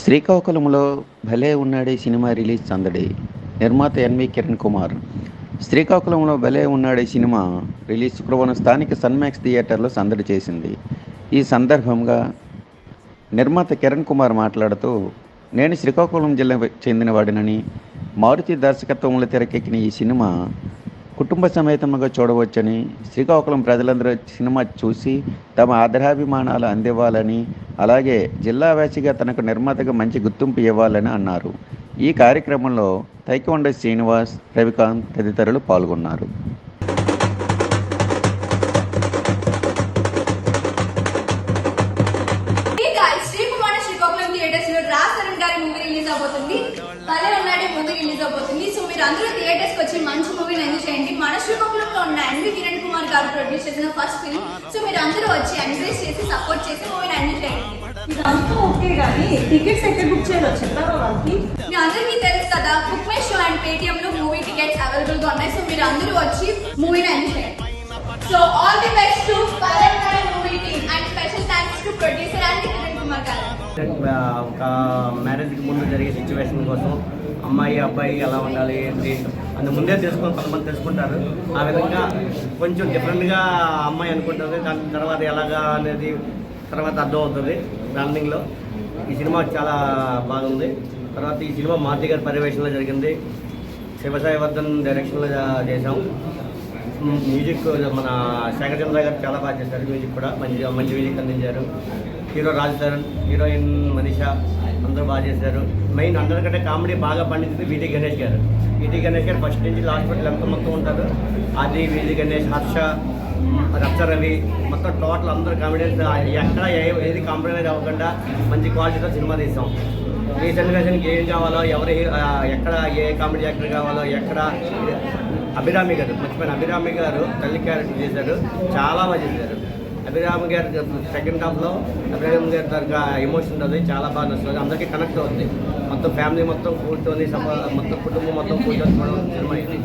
శ్రీకాకుళంలో భలే ఉన్నాడే సినిమా రిలీజ్ సందడి. నిర్మాత ఎన్వి కిరణ్ కుమార్. శ్రీకాకుళంలో భలే ఉన్నాడే సినిమా రిలీజ్ శుక్రవారం స్థానిక సన్మాక్స్ థియేటర్లో సందడి చేసింది. ఈ సందర్భంగా నిర్మాత కిరణ్ కుమార్ మాట్లాడుతూ నేను శ్రీకాకుళం జిల్లా చెందినవాడినని మారుతి దర్శకత్వంలో తెరకెక్కిన ఈ సినిమా కుటుంబ సమేతంగా చూడవచ్చని శ్రీకాకుళం ప్రజలందరూ సినిమా చూసి తమ ఆదరాభిమానాలు అందివ్వాలని అలాగే జిల్లా వాసిగా తనకు నిర్మాతగా మంచి గుర్తింపు ఇవ్వాలని అన్నారు. ఈ కార్యక్రమంలో తైకొండ శ్రీనివాస్ రవికాంత్ తదితరులు పాల్గొన్నారు. రిలీజ్ అవబోతుంది భలే ఉన్నాడే మూవీ రిలీజ్ అవబోతుంది సో మీరు అందరూ థియేటర్స్కి వచ్చి మంచి మూవీని ఎంజాయ్ చేయండి? మన శ్రీకాకుళంలో ఉన్న ఎన్వి కిరణ్ కుమార్ గారు ప్రొడ్యూస్ చేసిన ఫస్ట్ ఫిల్మ్ సో మీరు అందరూ వచ్చి ఎంకరేజ్ చేసి సపోర్ట్ చేసి మూవీని ఎంజాయ్ చేయండి. ఇదంతా ఓకే కానీ టికెట్స్ ఎక్కడ బుక్ చేయాలో చెప్తారా వాళ్ళకి? మీ అందరికీ తెలుసు కదా BookMyShow and Paytm లో మూవీ టికెట్స్ అవైలబుల్గా ఉన్నాయి. సో మీరు అందరూ వచ్చి మూవీని ఎంజాయ్ చేయండి. So all the best to Bhale Unnade movie team and special thanks to producer and Kiran Kumar garu. ఒక మ్యారేజ్కి ముందు సిచ్యువేషన్ కోసం అమ్మాయి అబ్బాయి ఎలా ఉండాలి ఏంటి? అందు ముందే తెలుసుకొని కొంతమంది తెలుసుకుంటారు. ఆ విధంగా కొంచెం డిఫరెంట్గా అమ్మాయి అనుకుంటుంది. దాని తర్వాత ఎలాగా అనేది తర్వాత అర్థం అవుతుంది రన్నింగ్లో ఈ సినిమా చాలా బాగుంది. తర్వాత ఈ సినిమా మారుతి గారి పర్యవేక్షణలో జరిగింది. శివసాయి వర్ధన్ డైరెక్షన్లో చేసాం మ్యూజిక్ మన శేఖర్ చంద్ర గారు చాలా బాగా చేశారు. మ్యూజిక్ కూడా మంచి మంచి మ్యూజిక్ అందించారు. హీరో రాజ్ చరణ్ హీరోయిన్ మనీషా అందరూ బాగా చేశారు. మెయిన్ అందరికంటే కామెడీ బాగా పండించింది వీటి గణేష్ గారు. వీటి గణేష్ గారు ఫస్ట్ నుంచి లాస్ట్ వరకు ఎంత మొత్తం ఉంటారు. అది వీటి గణేష్ హర్ష రక్ష రవి మొత్తం టోటల్ అందరు కామెడియన్స్ ఎక్కడ ఏ- ఏది కాంప్రమైజ్ అవ్వకుండా మంచి క్వాలిటీతో సినిమా తీసాం. ఈ జనరేషన్కి ఏం కావాలో ఎవరి ఎక్కడ ఏ కామెడీ యాక్టర్ కావాలో ఎక్కడ అభిరామి గారు మర్చిపోయిన. అభిరామి గారు తల్లి క్యారెక్టర్ చేశారు. చాలా బాగా చేశారు. అభిరామ్ గారి సెకండ్ హాఫ్లో అభిరామ్ గారి తరగా ఎమోషన్ ఉంటుంది చాలా బాగా నచ్చుతుంది. అందరికీ కనెక్ట్ అవుతుంది మొత్తం ఫ్యామిలీ మొత్తం కూర్చొని మొత్తం కుటుంబం మొత్తం కూర్చొని చూడడం సినిమా ఇది.